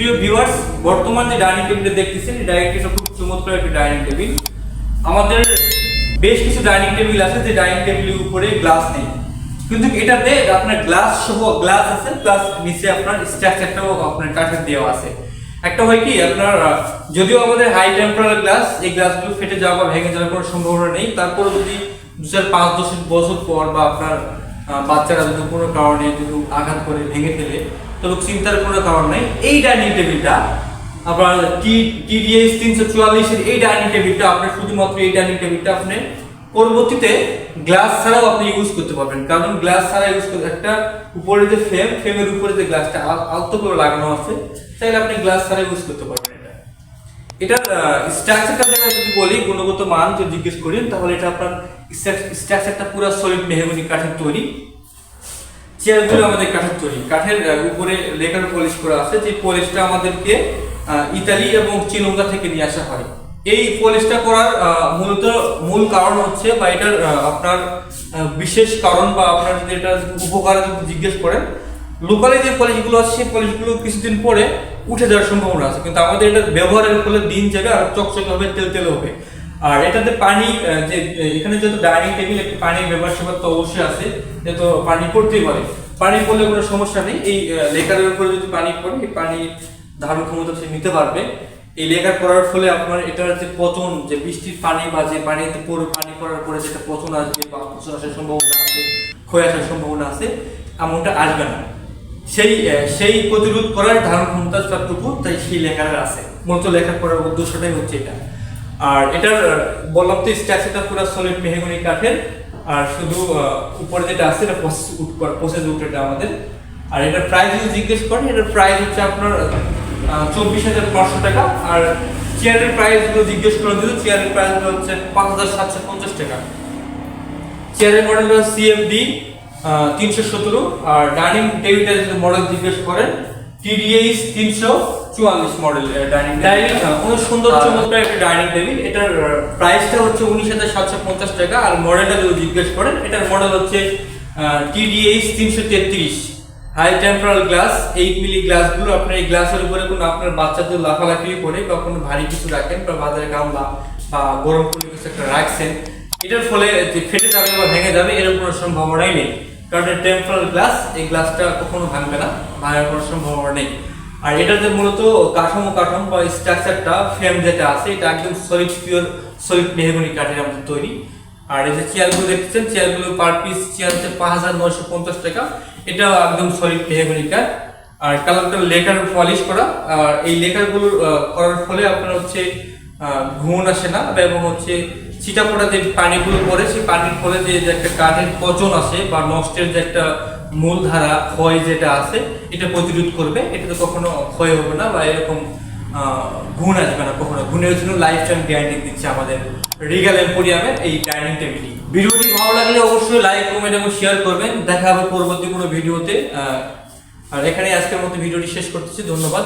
প্রিয় ভিউয়ার্স, বর্তমান যে ডাইনিং টেবিলটা দেখতেছেন, এই ডাইনিং টেবিলটা খুব চমৎকার একটি ডাইনিং টেবিল। আমাদের বেশ কিছু ডাইনিং টেবিল আছে যে ডাইনিং টেবিলের উপরে গ্লাস নেই। কিন্তু এটাতে আপনার গ্লাস সহ গ্লাস আছে, প্লাস নিচে আপনার স্ট্রাকচারটাও আপনার কাঠের দেওয়া আছে। একটা হয় কি, আপনার, যদিও আমাদের হাই টেম্পারেচার গ্লাস এই গ্লাসগুলো ফেটে যাওয়া বা ভেঙে যাওয়ার কোনো সম্ভাবনা নেই তারপরে যদি দু চার পাঁচ দশ বছর পর বা আপনার বাচ্চারা যদি কোনো কারণে যদি আঘাত করে, ভেঙে ফেলে তবে চিন্তার কোনো কারণ নেই। এই ডাইনিং টেবিলটা আপনার টি টিডিএস তিনশো চুয়াল্লিশের এই ডাইনিং টেবিলটা, আপনার শুধুমাত্র এই ডাইনিং টেবিলটা আপনি পরবর্তীতে গ্লাস ছাড়াও আপনি ইউজ করতে পারবেন। কারণ গ্লাস ছাড়া ইউজ করতে একটা উপরে যে ফ্রেম ফ্রেমের উপরে যে গ্লাসটা আলতো করে লাগানো আছে, চাইলে আপনি গ্লাস ছাড়া ইউজ করতে পারবেন এটার স্ট্রাকচারটা যেটা যদি বলি, গুণগত মান যদি জিজ্ঞেস করেন তাহলে এটা আপনার স্ট্রাকচারটা পুরো সলিড মেহগনি কাঠের তৈরি। চেয়ারগুলো আমাদের কাঠের তৈরি। কাঠের উপরে লেখার পলিশ করা আছে, যে পলিশটা আমাদেরকে ইতালি এবং চিনঙ্গা থেকে নিয়ে আসা হয়। এই পলিশটা করার মূলত মূল কারণ হচ্ছে বা এটার আপনার বিশেষ কারণ বা আপনার যদি এটা উপকার জিজ্ঞেস করেন লোকালে যে পলিশগুলো আছে, সেই পলিশগুলো কিছুদিন পরে উঠে যাওয়ার সম্ভাবনা আছে। কিন্তু আমাদের এটা ব্যবহারের ফলে দিন যাবে আর চকচকে হবে, তেল তেল হবে। আর এটাতে পানি যে এখানে যেহেতু ডাইনিং টেবিল একটু পানির ব্যবহার সেবার তো অবশ্যই আছে যেহেতু পানি পড়তেই পারে। পানি পড়লে কোনো সমস্যা নেই। এই লেকারের উপরে যদি পানি পড়ে, এই পানি ধারণ ক্ষমতা সে নিতে পারবে। এই লেকার পড়ার ফলে আপনার এটার যে পচন, যে বৃষ্টির পানি বা যে পানিতে পড়ে, পানি পড়ার পরে যেটা পচন আসবে বা পচন আসার সম্ভাবনা আছে, ক্ষয় আসার সম্ভাবনা আছে, এমনটা আসবে না। সেই সেই প্রতিরোধ করার ধারণ ক্ষমতা যতটুকু, তাই সেই লেখার আছে। মূলত লেখা করার উদ্দেশ্যটাই হচ্ছে এটা। আর এটার বললাম তো স্ট্রাকচারটা পুরো সলিড মেহগনি কাঠের, আর শুধু উপরে যেটা আছে এটা প্রসেস উঠ এটা আমাদের। আর এটার প্রাইস যদি জিজ্ঞেস করেন এটার প্রাইস হচ্ছে আপনার চব্বিশ হাজার পাঁচশো টাকা। আর চেয়ারের প্রাইসগুলো জিজ্ঞেস করে দিল চেয়ারের প্রাইস হচ্ছে পাঁচ হাজার সাতশো পঞ্চাশ টাকা। চেয়ারের মডেল হলো সিএফডি তিনশো সতেরো আর ডাইনিং টেবিলটা যদি মডেল জিজ্ঞেস করেন টিডিএইচ তিনশো চুয়াল্লিশ মডেল ডাইনিং ডাইনিং অনেক সুন্দর চমৎকার একটা ডাইনিং টেবিল। এটার প্রাইসটা হচ্ছে উনিশ হাজার সাতশো পঞ্চাশ টাকা আর মডেলটা যদি জিজ্ঞেস করেন এটার মডেল হচ্ছে টিডিএইচ তিনশো তেত্রিশ। High tempered glass eight milli গ্লাসগুলো আপনার এই গ্লাসের উপরে কোনো আপনার বাচ্চাদের লাফালাফি করে বা কোনো ভারী কিছু রাখেন বা বাজারে গামলা বা গরম কোনো কিছু একটা রাখছেন এটার ফলে ফেটে যাবে বা ভেঙে যাবে এরকম কোনো সম্ভাবনাই নেই। কারণ এটা টেম্পারাল গ্লাস এই গ্লাসটা কখনো ভাঙবে না ভাঙার কোনো সম্ভাবনা নেই। আর এটার যে মূলত কাঠামো কাঠামো বা স্ট্রাকচারটা ফ্রেম যেটা আছে এটা একদম সলিড পিওর সলিড মেহগনি কাঠের আমাদের তৈরি। আর এই যে চেয়ারগুলো দেখছেন চেয়ারগুলো পার পিস চেয়ার হচ্ছে পাঁচ হাজার নয়শো পঞ্চাশ টাকা। এটাও একদম সলিড মেহগনি কাঠ। আর কালারটা লেখার পলিশ করা। আর এই লেখারগুলো করার ফলে আপনার হচ্ছে আহ, ঘুম আসে না এবং হচ্ছে চিটাপোটা যে পানিগুলো পড়ে, সেই পানির ফলে যে একটা কাঠের পচন আসে বা নষ্টের যে একটা মূলধারা ক্ষয় যেটা আছে, এটা প্রতিরোধ করবে। এটাতে কখনো ক্ষয় হবে না বা এরকম গুণ আসবে না কখনো। গুণের জন্য লাইফ টাইম গ্যারান্টি দিচ্ছে আমাদের রিগাল এম্পোরিয়ামের এই ডাইনিং টেবিলটি ভিডিওটি ভালো লাগলে অবশ্যই লাইক কমেন্ট এবং শেয়ার করবেন। দেখা হবে পরবর্তী কোনো ভিডিওতে। আর এখানে আজকের মতো ভিডিওটি শেষ করতেছি। ধন্যবাদ।